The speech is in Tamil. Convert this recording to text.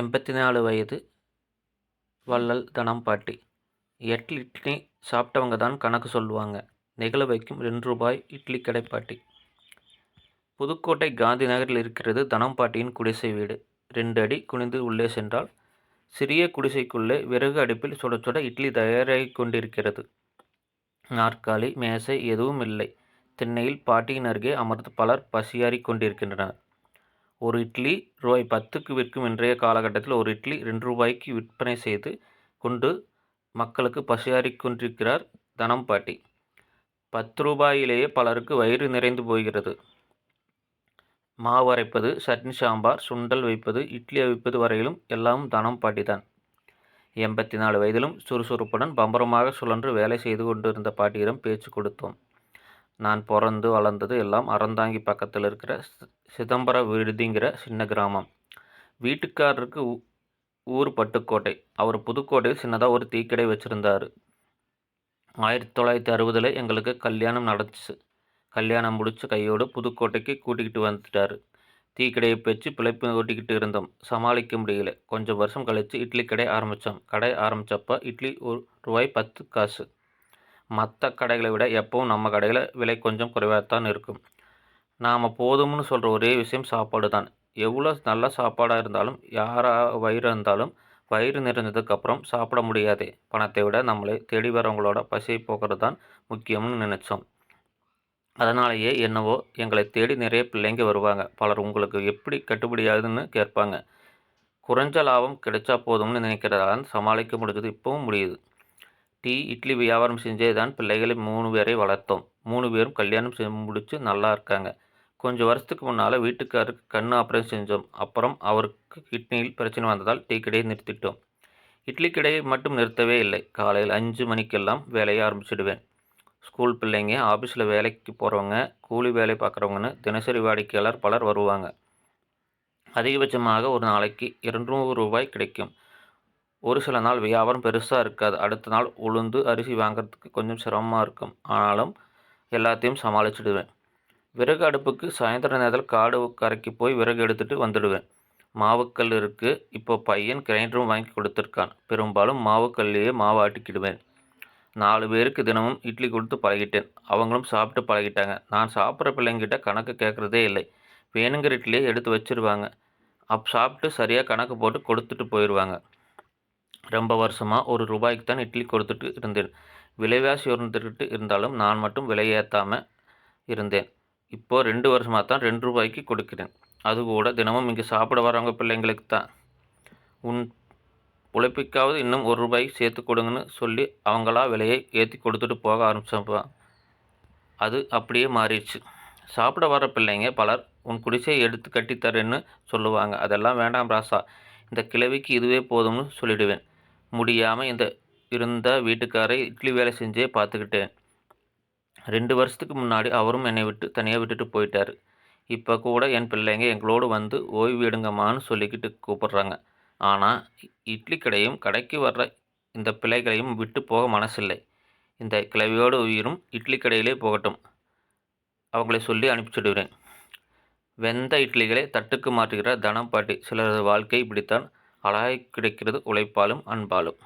எண்பத்தி நாலு வயது வள்ளல் தனம் பாட்டி எட்டு இட்லி சாப்பிட்டவங்க தான் கணக்கு சொல்லுவாங்க. நெகிழ வைக்கும் ரெண்டு ரூபாய் இட்லி கடைப்பாட்டி. புதுக்கோட்டை காந்தி நகரில் இருக்கிறது தனம் பாட்டியின் குடிசை வீடு. ரெண்டு அடி குனிந்து உள்ளே சென்றால் சிறிய குடிசைக்குள்ளே விறகு அடுப்பில் சுட சுட இட்லி தயாராகி கொண்டிருக்கிறது. நாற்காலி மேசை எதுவும் இல்லை. திண்ணையில் பாட்டியின் அருகே அமர்ந்து பலர் பசியாறிக் கொண்டிருக்கின்றனர். ஒரு இட்லி ரூபாய் பத்துக்கு விற்கும் இன்றைய காலகட்டத்தில் ஒரு இட்லி ரெண்டு ரூபாய்க்கு விற்பனை செய்து கொண்டு மக்களுக்கு பசியாறிக் கொண்டிருக்கிறார் தனம் பாட்டி. பத்து ரூபாயிலேயே பலருக்கு வயிறு நிறைந்து போகிறது. மாவு அரைப்பது சட்னி சாம்பார் சுண்டல் வைப்பது இட்லி அவிப்பது வரையிலும் எல்லாம் தனம் பாட்டிதான். எண்பத்தி நாலு வயதிலும் சுறுசுறுப்புடன் பம்பரமாக சுழன்று வேலை செய்து கொண்டிருந்த பாட்டியிடம் பேச்சு கொடுத்தோம். நான் பிறந்து வளர்ந்தது எல்லாம் அறந்தாங்கி பக்கத்தில் இருக்கிற சி- சிதம்பர விடுதிங்கிற சின்ன கிராமம். வீட்டுக்காரருக்கு ஊ- ஊர் பட்டுக்கோட்டை. அவர் புதுக்கோட்டையில் சின்னதாக ஒரு தீக்கடை வச்சுருந்தாரு. ஆயிரத்தி தொள்ளாயிரத்தி அறுபதில் எங்களுக்கு கல்யாணம் நடந்துச்சு. கல்யாணம் முடிச்சு கையோடு புதுக்கோட்டைக்கு கூட்டிக்கிட்டு வந்துட்டார். தீக்கடையை பேச்சு பிழைப்பு ஓட்டிக்கிட்டு இருந்தோம். சமாளிக்க முடியல. கொஞ்சம் வருஷம் கழித்து இட்லி கடை ஆரம்பித்தோம் கடை ஆரம்பித்தப்போ இட்லி ஒரு ரூபாய் பத்து காசு. மற்ற கடைகளை விட எப்பவும் நம்ம கடையில் விலை கொஞ்சம் குறைவாக தான் இருக்கும். நாம் போதும்னு சொல்கிற ஒரே விஷயம் சாப்பாடு தான். எவ்வளோ நல்ல சாப்பாடாக இருந்தாலும் யாராக வயிறு இருந்தாலும் வயிறு நிறைஞ்சதுக்கப்புறம் சாப்பிட முடியாதே. பணத்தை விட நம்மளை தேடி வரவங்களோட பசியை போக்குறது தான் முக்கியம்னு நினச்சோம். அதனாலேயே என்னவோ எங்களை தேடி நிறைய பிள்ளைங்க வருவாங்க. பலர் உங்களுக்கு எப்படி கட்டுப்படியாகுதுன்னு கேட்பாங்க. குறைஞ்ச லாபம் கிடைச்சா போதும்னு நினைக்கிறதால சமாளிக்க முடிஞ்சது இப்போவும் முடியுது. டீ இட்லி வியாபாரம் செஞ்சே தான் பிள்ளைகளை மூணு பேரை வளர்த்தோம். மூணு பேரும் கல்யாணம் செஞ்சு முடித்து நல்லா இருக்காங்க. கொஞ்சம் வருஷத்துக்கு முன்னால் வீட்டுக்காருக்கு கண் ஆப்ரேஷன் செஞ்சோம். அப்புறம் அவருக்கு கிட்னியில் பிரச்சனை வந்ததால் டீ கடையை நிறுத்திட்டோம். இட்லி கடையை மட்டும் நிறுத்தவே இல்லை. காலையில் அஞ்சு மணிக்கெல்லாம் வேலையை ஆரம்பிச்சிடுவேன். ஸ்கூல் பிள்ளைங்க ஆஃபீஸில் வேலைக்கு போகிறவங்க கூலி வேலை பார்க்குறவங்கன்னு தினசரி வாடிக்கையாளர் பலர் வருவாங்க. அதிகபட்சமாக ஒரு நாளைக்கு இருநூறு ரூபாய் கிடைக்கும். ஒரு சில நாள் வியாபாரம் பெருசாக இருக்காது. அடுத்த நாள் உளுந்து அரிசி வாங்குறதுக்கு கொஞ்சம் சிரமமாக இருக்கும். ஆனாலும் எல்லாத்தையும் சமாளிச்சிடுவேன். விறகு அடுப்புக்கு சாயந்தர நேரத்தில் காடு கரைக்கு போய் விறகு எடுத்துகிட்டு வந்துடுவேன். மாவுக்கல் இருக்குது இப்போ பையன் கிரைண்டரும் வாங்கி கொடுத்துருக்கான். பெரும்பாலும் மாவுக்கல்லையே மாவு ஆட்டிக்கிடுவேன். நாலு பேருக்கு தினமும் இட்லி கொடுத்து பழகிட்டேன். அவங்களும் சாப்பிட்டு பழகிட்டாங்க. நான் சாப்பிட்ற பிள்ளைங்கிட்ட கணக்கு கேட்குறதே இல்லை. வேணுங்கிற இட்லியை எடுத்து வச்சிருவாங்க. அப் சாப்பிட்டு சரியாக கணக்கு போட்டு கொடுத்துட்டு போயிடுவாங்க ரொம்ப வருஷமாக ஒரு ரூபாய்க்கு தான் இட்லி கொடுத்துட்டு இருந்தேன். விலைவாசி உயர்ந்துக்கிட்டு இருந்தாலும் நான் மட்டும் விலை ஏற்றாமல் இருந்தேன். இப்போது ரெண்டு வருஷமாக தான் ரெண்டு ரூபாய்க்கு கொடுக்கிறேன். அது கூட தினமும் இங்கே சாப்பிட வரவங்க பிள்ளைங்களுக்கு தான். உன் உழைப்புக்காவது இன்னும் ஒரு ரூபாய் சேர்த்து கொடுங்கன்னு சொல்லி அவங்களா விலையை ஏற்றி கொடுத்துட்டு போக ஆரம்பிச்சப்பா. அது அப்படியே மாறிடுச்சு. சாப்பிட வர பிள்ளைங்க பலர் உன் குடிசையை எடுத்து கட்டித்தரேன்னு சொல்லுவாங்க. அதெல்லாம் வேண்டாம் ராசா. இந்த கிழவிக்கு இதுவே போதும்னு சொல்லிடுவேன். முடியாமல் இந்த இருந்த வீட்டுக்காரை இட்லி வேலை செஞ்சே பார்த்துக்கிட்டேன். ரெண்டு வருஷத்துக்கு முன்னாடி அவரும் என்னை விட்டு தனியாக விட்டுட்டு போயிட்டார். இப்போ கூட என் பிள்ளைங்க எங்களோடு வந்து ஓய்வு எடுங்கம்மான்னு சொல்லிக்கிட்டு கூப்பிட்றாங்க. ஆனால் இட்லி கடையும் கடைக்கு வர்ற இந்த பிள்ளைகளையும் விட்டு போக மனசில்லை. இந்த கிளவியோட உயிரும் இட்லி கடையிலே போகட்டும். அவங்களை சொல்லி அனுப்பிச்சுடுவேன் வெந்த இட்லிகளை தட்டுக்கு மாற்றுகிற தனம் பாட்டி சிலரது வாழ்க்கை இப்படித்தான் அழகாய் கிடைக்கிறது உழைப்பாலும் அன்பாலும்.